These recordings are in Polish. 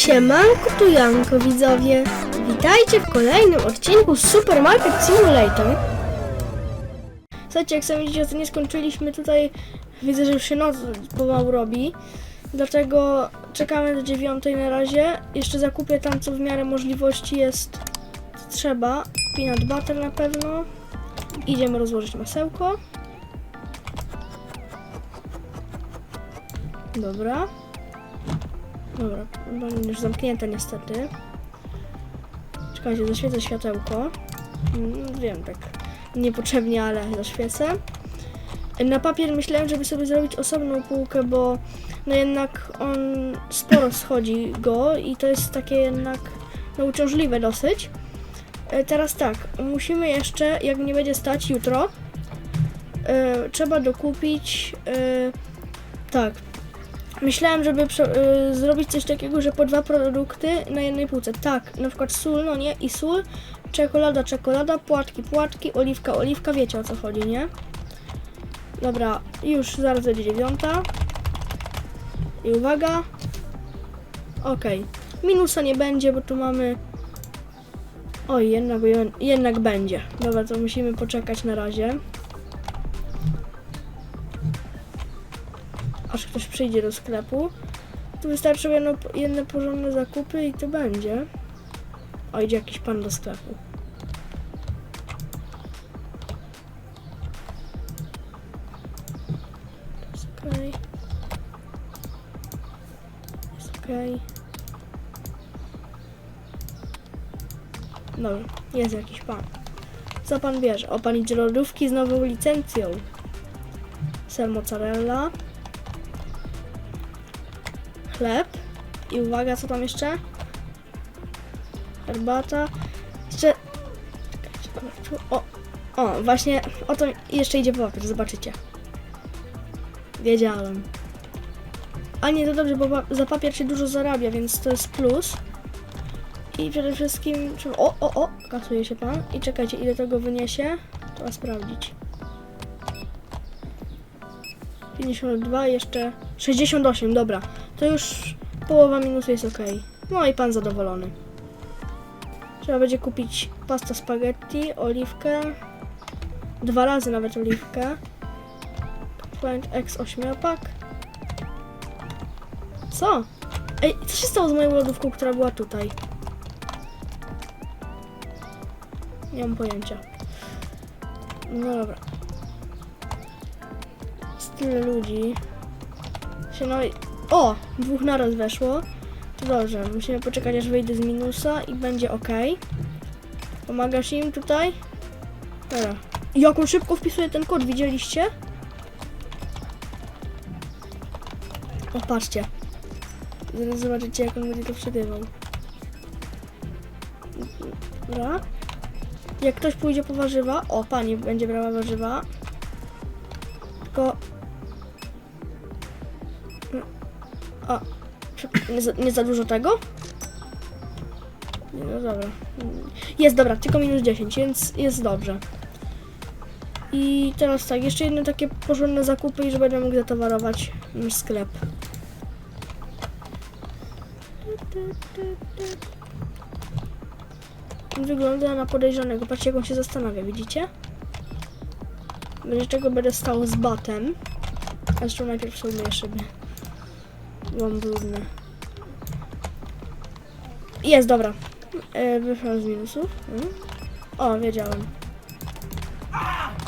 Siemanko tu Janko widzowie. Witajcie w kolejnym odcinku Supermarket Simulator. Słuchajcie, jak sami widzicie, to nie skończyliśmy tutaj. Widzę, że już się noc pomału robi. Dlatego czekamy do dziewiątej na razie. Jeszcze zakupię tam, co w miarę możliwości jest trzeba. Peanut butter na pewno. Idziemy rozłożyć masełko. Dobra. Dobra, no już zamknięte niestety. Czekajcie, zaświecę światełko. Mm, wiem, tak niepotrzebnie, ale zaświecę. Na papier myślałem, żeby sobie zrobić osobną półkę, bo no jednak on sporo schodzi go i to jest takie jednak no, uciążliwe dosyć. E, Teraz tak, musimy jeszcze, jak nie będzie stać jutro, e, trzeba dokupić, e, tak, Myślałem, żeby y, zrobić coś takiego, że po dwa produkty na jednej półce. Tak, na przykład sól, no nie, i sól, czekolada, czekolada, płatki, płatki, oliwka, oliwka, wiecie o co chodzi, nie? Dobra, już zaraz będzie dziewiąta. I uwaga. Okej. Minusa nie będzie, bo tu mamy... Oj, jednak, jednak będzie. Dobra, to musimy poczekać na razie. Przyjdzie do sklepu. Tu wystarczą jedno, jedne porządne zakupy i to będzie. O, idzie jakiś pan do sklepu. Jest okej. Jest okej. Dobra, jest jakiś pan. Co pan bierze? O, pan idzie lodówki z nową licencją. Ser mozzarella chleb. I uwaga, co tam jeszcze? Herbata. Jeszcze... O, o, właśnie o to jeszcze idzie papier, zobaczycie. Wiedziałem. A nie, to dobrze, bo za papier się dużo zarabia, więc to jest plus. I przede wszystkim... O, o, o! Kasuje się pan. I czekajcie, ile tego wyniesie? Trzeba sprawdzić. 52, jeszcze 68, dobra. To już połowa minusu jest ok. No i pan zadowolony. Trzeba będzie kupić pasta spaghetti, oliwkę. Dwa razy nawet oliwkę. Point X 8 pak. Co? Ej, co się stało z moją lodówką, która była tutaj? Nie mam pojęcia. No dobra. Jest tyle ludzi. Się no. O! Dwóch naraz weszło. To dobrze, musimy poczekać aż wyjdę z minusa i będzie ok. Pomagasz im tutaj? Dobra. Jak on szybko wpisuje ten kod, widzieliście? O, patrzcie. Zaraz zobaczycie, jak on będzie to wczytywał. Dobra. Jak ktoś pójdzie po warzywa, o, pani będzie brała warzywa. Tylko nie za, nie za dużo tego? No dobra. Jest dobra, tylko minus 10, więc jest dobrze. I teraz tak, jeszcze jedne takie porządne zakupy i że będę mógł zatowarować sklep. Wygląda na podejrzanego. Patrzcie, jak on się zastanawia, widzicie? Będzie czego będę stał z batem. Zresztą najpierw sobie szyby. Mam brudne. Jest, dobra. E, wyszłam z minusów. Mm. O, wiedziałem.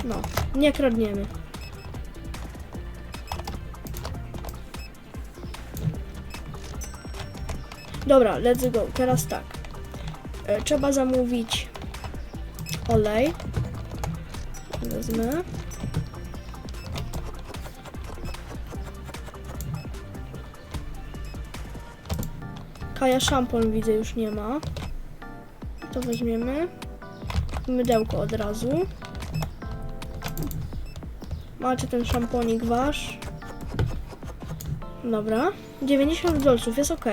No, nie kradniemy. Dobra, let's go. Teraz tak. E, trzeba zamówić olej. Wezmę. Kaja szampon widzę już nie ma. To weźmiemy. Mydełko od razu. Macie ten szamponik wasz. Dobra. 90 dolców jest ok.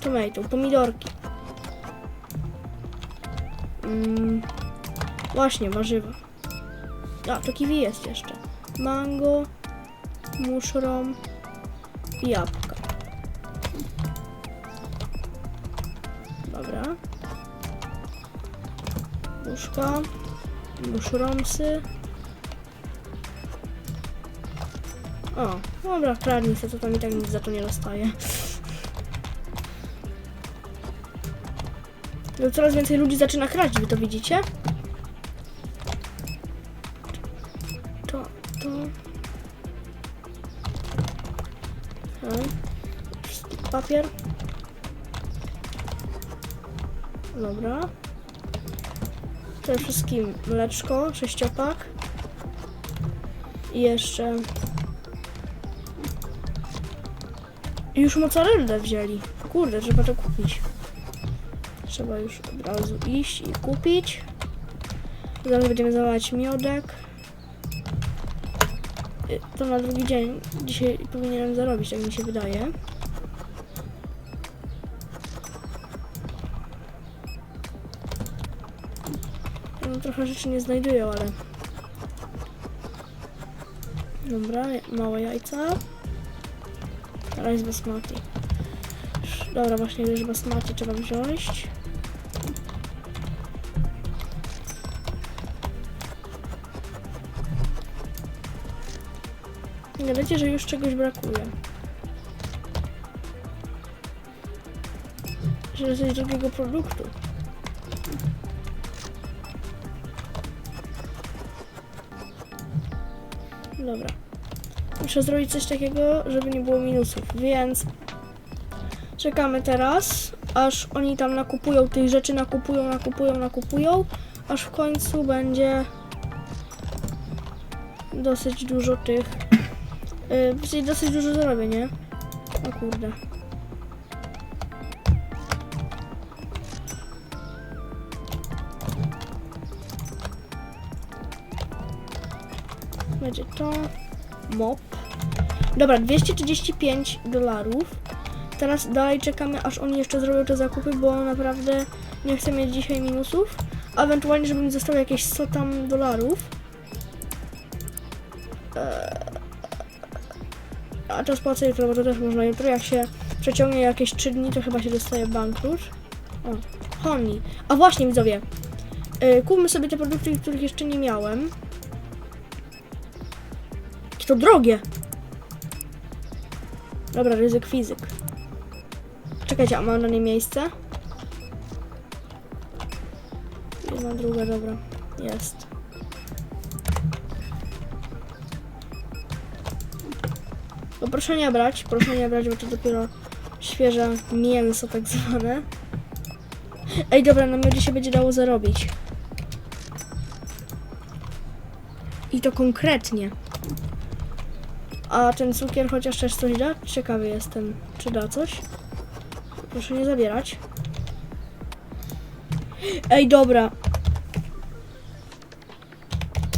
Tomato, pomidorki. Mm, właśnie, warzywa. A, to kiwi jest jeszcze. Mango, mushroom, jabłka. Dobra. Łóżka. Muszromsy. O, dobra, kradnij to tam i tak nic za to nie dostaje. No, coraz więcej ludzi zaczyna kraść, wy to widzicie? Papier. Dobra. Przede wszystkim mleczko, sześciopak. I jeszcze... Już mozzarellę wzięli. Kurde, trzeba to kupić. Trzeba już od razu iść i kupić. Zaraz będziemy zalać miodek. Y, To na drugi dzień. Dzisiaj powinienem zarobić, tak mi się wydaje. Trochę rzeczy nie znajduję, ale... Dobra, małe jajca. Rice basmati. Dobra, właśnie ryż basmati trzeba wziąć. Nie wiecie, że już czegoś brakuje. Że coś drugiego produktu. Dobra. Muszę zrobić coś takiego, żeby nie było minusów, więc czekamy teraz, aż oni tam nakupują tych rzeczy, nakupują, nakupują, nakupują, aż w końcu będzie dosyć dużo tych, yy, dosyć dużo zarobię, nie? O kurde. Będzie to mop. Dobra, 235 dolarów. Teraz dalej czekamy, aż oni jeszcze zrobią te zakupy, bo naprawdę nie chcę mieć dzisiaj minusów. A ewentualnie, żeby mi zostało jakieś 100 tam dolarów. Eee, A to spłacę jutro, bo to też można jutro. Jak się przeciągnie jakieś 3 dni, to chyba się dostaje bankrut. O, honey. A właśnie, widzowie. Yy, kupmy sobie te produkty, których jeszcze nie miałem. Jakie to drogie. Dobra, ryzyk fizyk. Czekajcie, a mam na nie miejsce? Jedna, druga, dobra. Jest. No proszę nie brać, proszę nie brać, bo to dopiero świeże mięso tak zwane. Ej, dobra, na miodzie się będzie dało zarobić. I to konkretnie. A ten cukier chociaż też coś da? Ciekawy jestem, czy da coś. Proszę nie zabierać. Ej, dobra.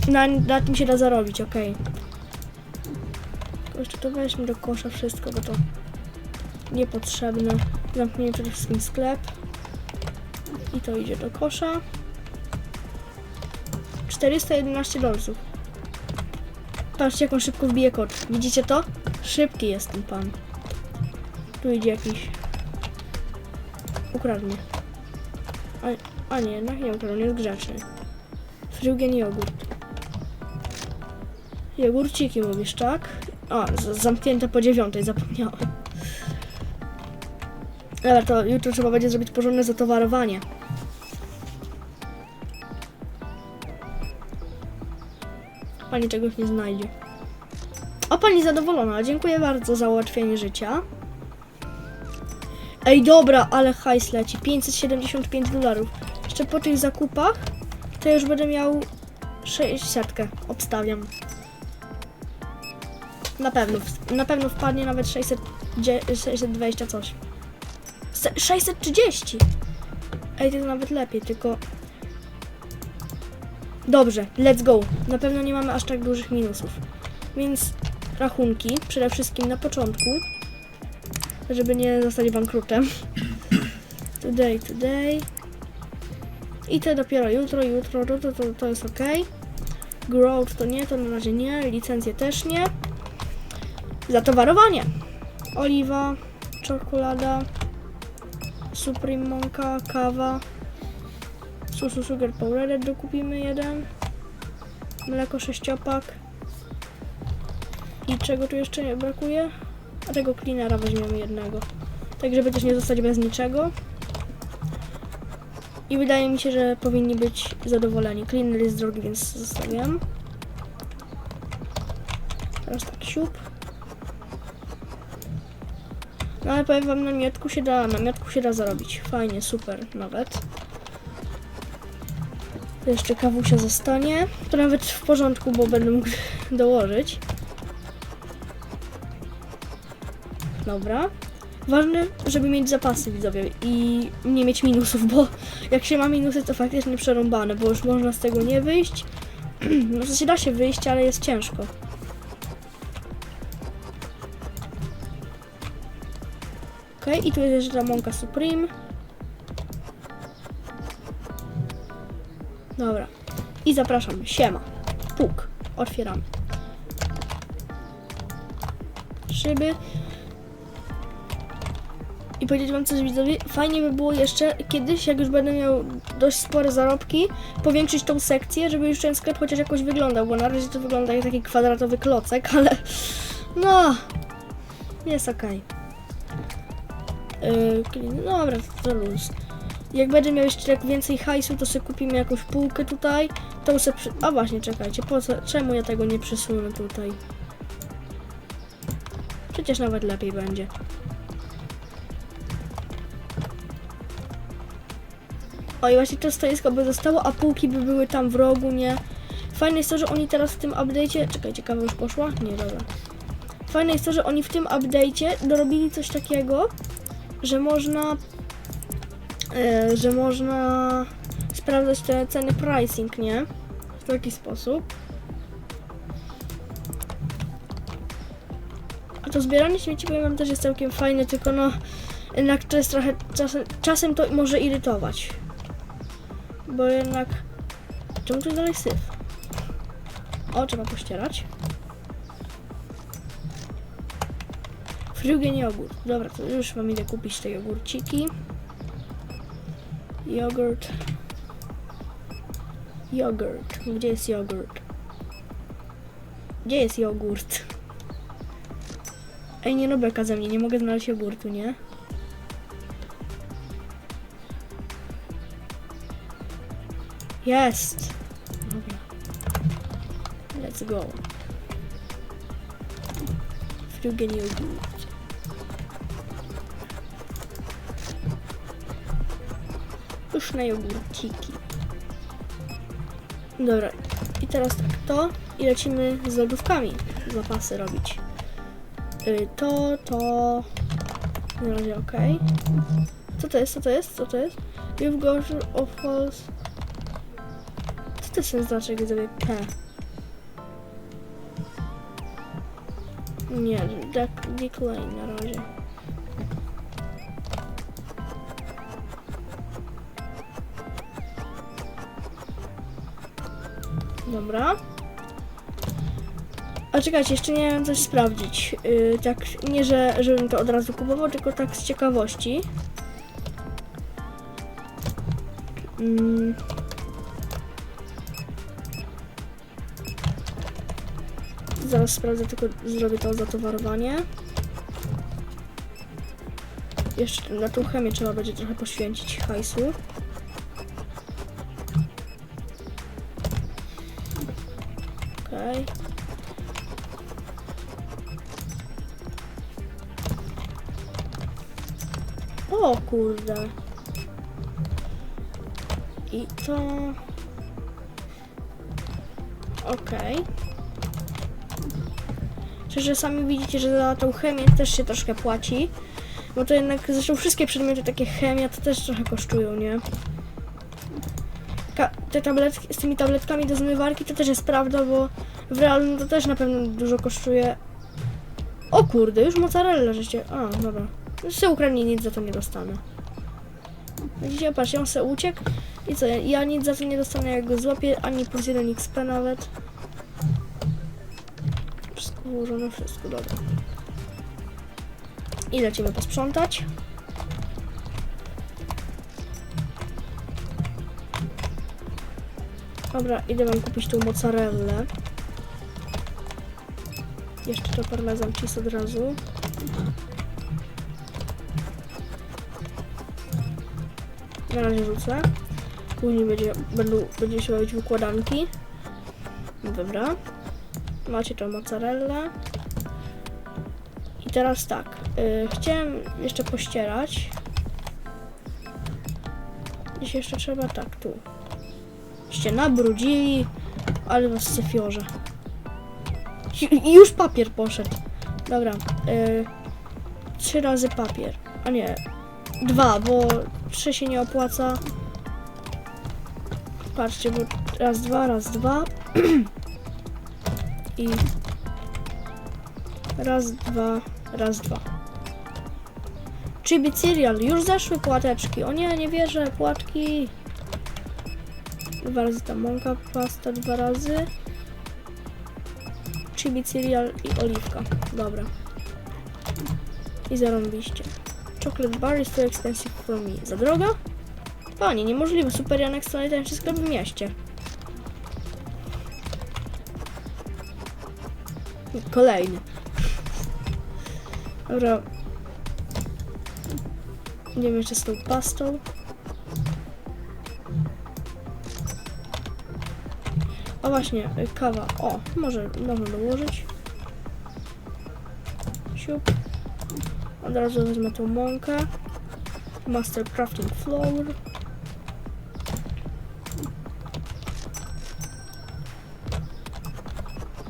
Na, na tym się da zarobić, okej. Tylko jeszcze to weźmy do kosza wszystko, bo to niepotrzebne. Zamkniemy przede wszystkim sklep. I to idzie do kosza. 411 dolców. Patrzcie, jak on szybko wbije kod. Widzicie to? Szybki jest ten pan. Tu idzie jakiś... Ukradł mnie. A, a nie, jednak nie ukradł, nie jest grzeczny. Frygen jogurt. Jogurciki mówisz, tak? A, zamknięte po dziewiątej, zapomniałam. Ale to jutro trzeba będzie zrobić porządne zatowarowanie. Pani czegoś nie znajdzie. O, pani zadowolona. Dziękuję bardzo za ułatwienie życia. Ej, dobra, ale hajs leci. 575 dolarów. Jeszcze po tych zakupach to już będę miał 600. Obstawiam. Na pewno. Na pewno wpadnie nawet 600, dzie- 620 coś. Se- 630! Ej, to nawet lepiej, tylko... Dobrze, let's go. Na pewno nie mamy aż tak dużych minusów. Więc rachunki, przede wszystkim na początku, żeby nie zostać bankrutem. Today, today. I to dopiero jutro, jutro, to, to, to jest ok. Growth to nie, to na razie nie, licencje też nie. Zatowarowanie. oliwa, czekolada, Supreme Monka, kawa, Susu Sugar Powdered dokupimy jeden, mleko sześciopak i czego tu jeszcze nie brakuje? A tego cleanera weźmiemy jednego, tak żeby też nie zostać bez niczego. I wydaje mi się, że powinni być zadowoleni. Cleaner jest drogi, więc zostawiam. Teraz tak, siup. No ale powiem wam, na miotku się da, na miotku się da zarobić. Fajnie, super nawet. To jeszcze kawusia zostanie. To nawet w porządku, bo będę mógł dołożyć. Dobra. Ważne, żeby mieć zapasy widzowie i nie mieć minusów, bo jak się ma minusy, to faktycznie przerąbane, bo już można z tego nie wyjść. No w da się wyjść, ale jest ciężko. Okej, i tu jest jeszcze ta mąka Supreme. Zapraszam. Siema. Puk. Otwieramy. Szyby. I powiedzieć wam coś widzowie, fajnie by było jeszcze kiedyś, jak już będę miał dość spore zarobki, powiększyć tą sekcję, żeby już ten sklep chociaż jakoś wyglądał, bo na razie to wygląda jak taki kwadratowy klocek, ale no, jest okej. Yy, clean- dobra, to luz. Jak będę miał jeszcze tak więcej hajsu, to sobie kupimy jakąś półkę tutaj. To sobie przy... A właśnie, czekajcie, po co, czemu ja tego nie przesunę tutaj? Przecież nawet lepiej będzie. O i właśnie to stoisko by zostało, a półki by były tam w rogu, nie? Fajne jest to, że oni teraz w tym update'cie... Czekaj, ciekawe już poszła? Nie, dobra. Fajne jest to, że oni w tym update'cie dorobili coś takiego, że można... E, że można sprawdzać te ceny pricing, nie? W taki sposób. A to zbieranie śmieci, powiem wam, też jest całkiem fajne, tylko no... Jednak to jest trochę... Czasem, czasem to może irytować. Bo jednak... Czemu tu dalej syf? O, trzeba pościerać. Frugen jogurt. Dobra, to już wam idę kupić te jogurciki. Jogurt. Jogurt. Gdzie jest jogurt? Gdzie jest jogurt? Ej, nie no beka ze mnie, nie mogę znaleźć jogurtu, nie? Jest! Dobra. Let's go. Frugen jogurt. Pyszne jogurciki. Dobra. I teraz tak, to i lecimy z lodówkami zapasy robić. Y, to, to... Na razie ok. Co to jest? Co to jest? Co to jest? You've got of false... Co to jest ten znaczek widzowie? P. Nie, dec- decline na razie. Dobra. A czekajcie, jeszcze nie wiem coś sprawdzić. Yy, tak, nie, że żebym to od razu kupował, tylko tak z ciekawości. Mm. Zaraz sprawdzę, tylko zrobię to zatowarowanie. Jeszcze na tą chemię trzeba będzie trochę poświęcić hajsu. O kurde. I to... Okej. Przecież sami widzicie, że za tą chemię też się troszkę płaci. Bo to jednak, zresztą wszystkie przedmioty takie chemia to też trochę kosztują, nie? Ka te tabletki, z tymi tabletkami do zmywarki to też jest prawda, bo w realu to też na pewno dużo kosztuje. O kurde, już mozzarella żeście... A, dobra. Już se ukradnie, nic za to nie dostanę. Widzicie, patrz, on se uciekł i co, ja, ja nic za to nie dostanę, jak go złapię, ani plus jeden XP nawet. Wszystko ułożone, wszystko, dobra. I lecimy posprzątać. Dobra, idę wam kupić tą mozzarellę. Jeszcze to parmezan cheese od razu. Na razie rzucę. Później będzie, będą, będzie się robić wykładanki. Dobra. Macie tą mozzarellę. I teraz tak. y, chciałem jeszcze pościerać. Gdzieś jeszcze trzeba tak, tu.Ście nabrudzili, ale was syfiorze. I już papier poszedł. Dobra. Y, trzy razy papier. A nie. Dwa, bo trzy się nie opłaca. Patrzcie, bo raz, dwa, raz, dwa. I raz, dwa, raz, dwa. Chibi Cereal, już zeszły płateczki. O nie, nie wierzę, płatki. Dwa razy ta mąka, pasta dwa razy. Chibi Cereal i oliwka. Dobra. I zarąbiście. Chocolate bar is too expensive for me. Za droga? Panie, niemożliwe. Super Janek to najtańszy sklep w mieście. Kolejny. Dobra. Idziemy jeszcze z tą pastą. O właśnie, kawa. O, może można dołożyć. Siup. Od razu wezmę tą mąkę. Master Crafting Flour.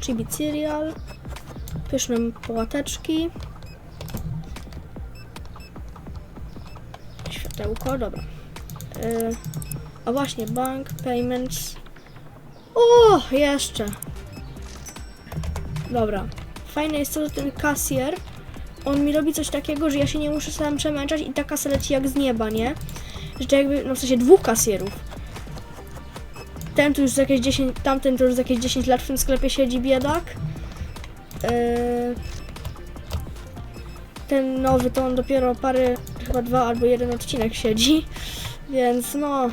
Chibi Cereal. Pyszne płateczki. Światełko, dobra. Yy, a właśnie, bank, payments. O, jeszcze. Dobra. Fajne jest to, że ten kasjer, on mi robi coś takiego, że ja się nie muszę sam przemęczać i ta kasa leci jak z nieba, nie? Że to jakby, no w sensie dwóch kasjerów. Ten tu już z jakieś 10, tamten tu już z jakieś 10 lat w tym sklepie siedzi biedak. Yy, ten nowy to on dopiero parę, chyba dwa albo jeden odcinek siedzi. Więc no,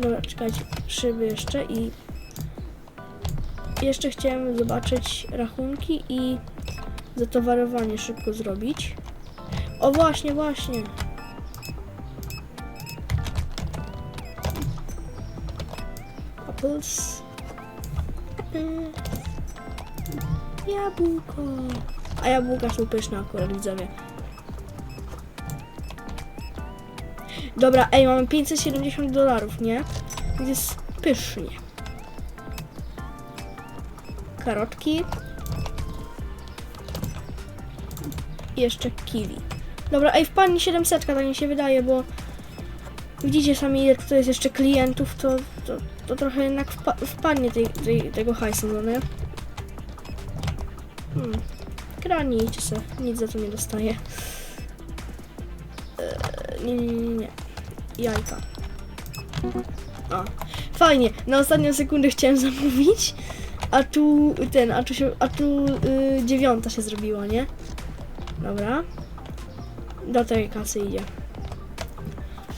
Dobra, czekajcie, szyby jeszcze i jeszcze chciałem zobaczyć rachunki i zatowarowanie szybko zrobić. O właśnie, właśnie. Apples. Mm. Jabłko. A jabłka są pyszne akurat, widzowie. Dobra, ej, mamy 570 dolarów, nie? Jest pysznie. Karotki. Jeszcze kiwi. Dobra, ej, wpadnie 700, tak mi się wydaje, bo widzicie sami, ile tutaj jest jeszcze klientów, to, to, to trochę jednak wpa wpadnie tej, tej, tego hajsu, no nie? Hmm. Se, nic za to nie dostaję. Eee, nie, nie, nie, nie. Jajka. A, fajnie. Na ostatnią sekundę chciałem zamówić, a tu ten, a tu się, a tu y, dziewiąta się zrobiła, nie? Dobra. Do tej kasy idzie.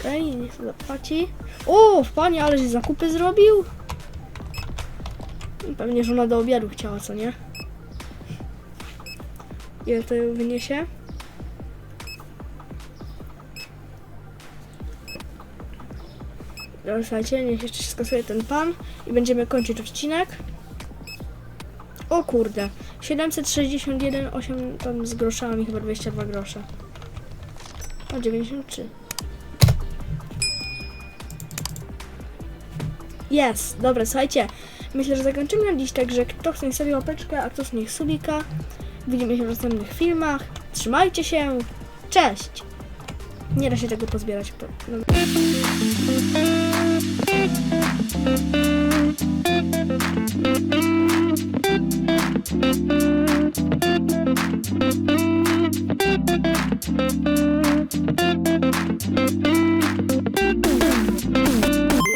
Okej, okay, niech zapłaci. O, panie, ale że zakupy zrobił? Pewnie żona do obiadu chciała, co nie? Ile to wyniesie? Dobra, słuchajcie, niech jeszcze się skasuje ten pan i będziemy kończyć odcinek. O kurde, 761, 8 tam z groszami, chyba 22 grosze. O, 93. Jest, dobra, słuchajcie, myślę, że zakończymy na dziś, także kto chce niech sobie łapeczkę, a kto chce niech subika. Widzimy się w następnych filmach. Trzymajcie się, cześć! Nie da się tego pozbierać. Po... No.